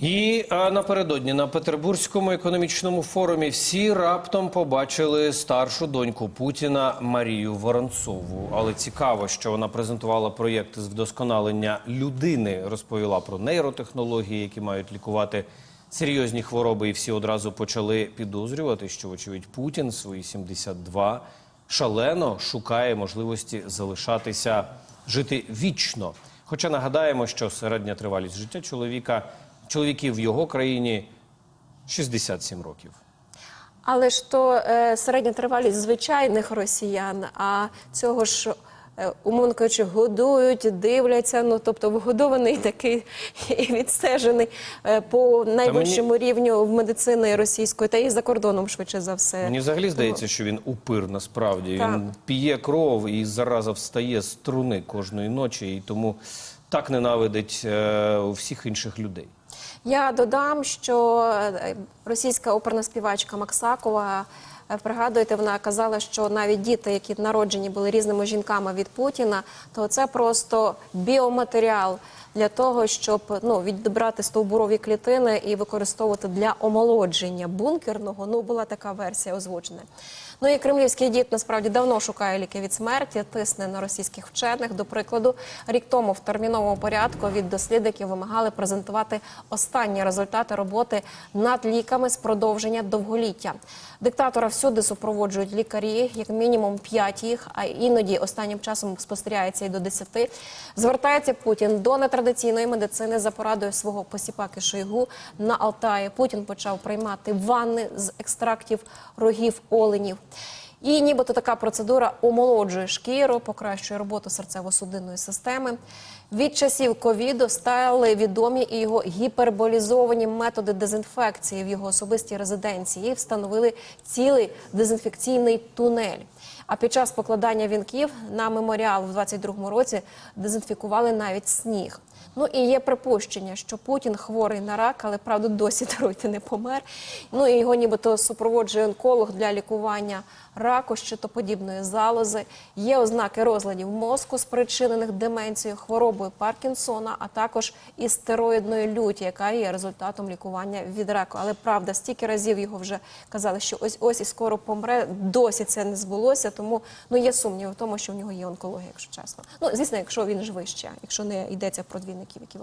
І напередодні на Петербурзькому економічному форумі всі раптом побачили старшу доньку Путіна Марію Воронцову. Але цікаво, що вона презентувала проєкт з вдосконалення людини, розповіла про нейротехнології, які мають лікувати серйозні хвороби. І всі одразу почали підозрювати, що, вочевидь, Путін свої 72 шалено шукає можливості залишатися жити вічно. Хоча нагадаємо, що середня тривалість життя чоловіка чоловіків в його країні 67 років. Але ж то е, середня тривалість звичайних росіян, а цього ж. е, Умовно кажучи, годують, дивляться. Ну тобто вгодований такий і відстежений е, по найвищому рівню в медицини російської, та і за кордоном швидше за все. Мені взагалі здається, що він упир насправді. Так. Він п'є кров і зараза встає з струни кожної ночі, і тому так ненавидить е, всіх інших людей. Я додам, що е, російська оперна співачка Максакова. е, Пригадуєте, вона казала, що навіть діти, які народжені були різними жінками від Путіна, то це просто біоматеріал для того, щоб ну відібрати стовбурові клітини і використовувати для омолодження бункерного. Ну була така версія озвучена. Ну і кремлівський дід насправді давно шукає ліки від смерті, тисне на російських вчених. До прикладу, рік тому в терміновому порядку від дослідників вимагали презентувати останні результати роботи над ліками з продовження довголіття. Диктатора всюди супроводжують лікарі, як мінімум п'ять їх, а іноді останнім часом спостерігається і до десяти. Звертається Путін до нетрадиційної медицини за порадою свого посіпаки Шойгу на Алтаї. Путін почав приймати ванни з екстрактів рогів оленів. І нібито така процедура омолоджує шкіру, покращує роботу серцево-судинної системи. Від часів ковіду стали відомі і його гіперболізовані методи дезінфекції в його особистій резиденції. Встановили цілий дезінфекційний тунель. А під час покладання вінків на меморіал в 22-му році дезінфікували навіть сніг. Ну і є припущення, що Путін хворий на рак, але правда досі даруйте не помер. Ну і його нібито супроводжує онколог для лікування раку, щитоподібної залози. Є ознаки розладів мозку, спричинених деменцією, хворобою Паркінсона, а також і стероїдної люті, яка є результатом лікування від раку. Але правда, стільки разів його вже казали, що ось ось і скоро помре. Досі це не збулося. Тому ну є сумнів в тому, що в нього є онкологія, якщо чесно. Ну звісно, якщо він живий ще, якщо не йдеться про двійників, які